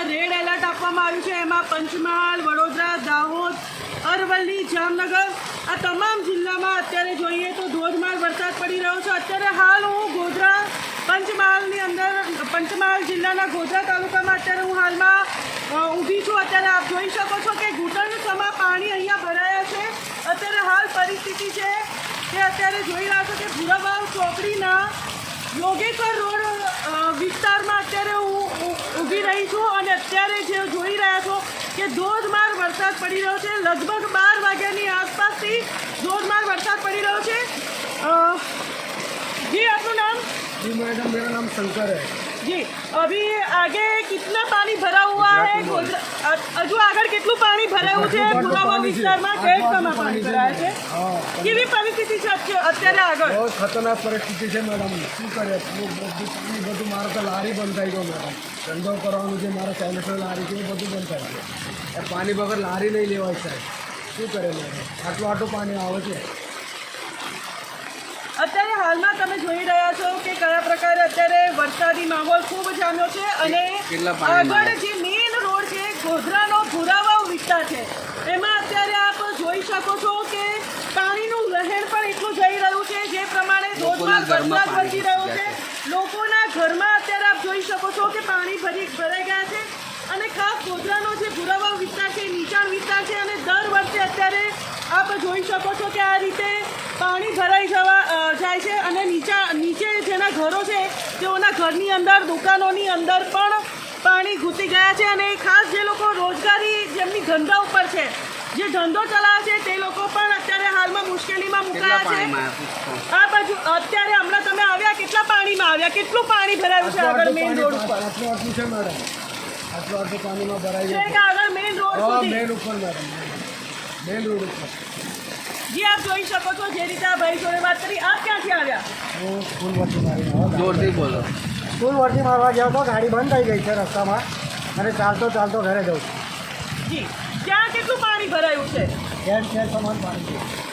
વિસ્તારમાં red alert આપવામાં આવ્યું છે. એમાં પંચમહાલ, વડોદરા, દાહોદ, અરવલ્લી, જામનગર આ તમામ જિલ્લામાં અત્યારે જોઈએ તો ધોધમાર વરસાદ પડી રહ્યો છે. અત્યારે હાલ હું ગોધરા પંચમહાલની અંદર, પંચમહાલ જિલ્લાના ગોધરા તાલુકામાં અત્યારે હું હાલમાં ઊભી છું. અત્યારે આપ જોઈ શકો છો કે ઘૂંટણ સમા પાણી અહીંયા ભરાયા છે. અત્યારે હાલ પરિસ્થિતિ છે કે અત્યારે જોઈ રહ્યા છો કે ભૂરાવાવ ચોકડીના યોગેશ્વર રોડ વિસ્તારમાં અત્યારે થઈ છું અને અત્યારે જે જોઈ રહ્યા છો કે ધોધમાર વરસાદ પડી રહ્યો છે. લગભગ બાર વાગ્યાની આસપાસથી ધોધમાર વરસાદ પડી રહ્યો છે. જી આપનું નામ? जी मैडम मेरा नाम शंकर है जी अभी आगे कितना पानी भरा हुआ है હજુ આગળ કેટલું પાણી ભરાયું છે? લગભગ વિસ્તારમાં આટલું પાણી પાણી ભરાય છે કેવી પરિસ્થિતિ છે અત્ય- અત્યારે આગળ? બહુ ખતરનાક પરિસ્થિતિ છે મેડમ શું કરે? બધું મારે તો લારી બંધ થઈ ગયો મેડમ ધંધો કરવાનું છે મારે સેનેટરી લારી છે બધું બંધ થઈ ગયું. એ પાણી વગર લારી નહીં લેવાય સાહેબ. શું કરે મેડમ આટલું આટલું પાણી આવે છે. અત્યારે હાલમાં તમે જોઈ રહ્યા છો કે કયા પ્રકારે અત્યારે વરસાદી માહોલ ખૂબ જામ્યો છે અને આગળ જે મેઇન રોડ છે ગોધરાનો ભુરાવાવ વિસ્તાર છે. એમાં અત્યારે આપ જોઈ શકો છો કે પાણીનું લહેર પણ એટલું જઈ રહ્યું છે જે પ્રમાણે ધોધમાર વરસાદ વરસી રહ્યો છે. લોકોના ઘરમાં અત્યારે આપ જોઈ શકો છો કે પાણી ભરી ભરાઈ ગયા છે અને ખાસ ગોધરાનો જે ભુરાવા વિસ્તાર છે નીચાણ વિસ્તાર છે અને દર વર્ષે અત્યારે આપ જોઈ શકો છો કે આ રીતે પાણી ભરાઈ જવા જાય છે અને નીચા નીચે જેના ઘરો છે તેઓના ઘરની અંદર દુકાનોની અંદર પણ પાણી ઘૂસી ગયા છે અને ખાસ જે લોકો રોજગારી જેમની ધંધા ઉપર છે જે ધંધો ચલાવે છે તે લોકો પણ અત્યારે હાલમાં મુશ્કેલીમાં મુકાયા છે. આ બાજુ અત્યારે હમણાં તમે આવ્યા કેટલા પાણીમાં આવ્યા? કેટલું પાણી ભરાયું છે આગળ મેઇન રોડ ઉપર? આટલું આટલું છે મેડમ આટલું આટલું પાણીમાં ભરાઈ છે. આગળ મેઇન રોડ સુધી. મેન ઉપર મેડમ મેન રોડ ઉપર. જી આપ જોઈ શકો છો જે રીતે આ ભાઈ જોડે વાત કરી. આપ ક્યાંથી આવ્યા? હું સ્કૂલ. જોરથી બોલો. સ્કૂલ વર્તી મારવા ગયો તો ગાડી બંધ થઈ ગઈ છે રસ્તામાં. અને ચાલતો ચાલતો ઘરે જઉં છું. જી. ત્યાં કેટલું પાણી ભરાયું છે? ઘેર ઘેર સમાન પાણી. છે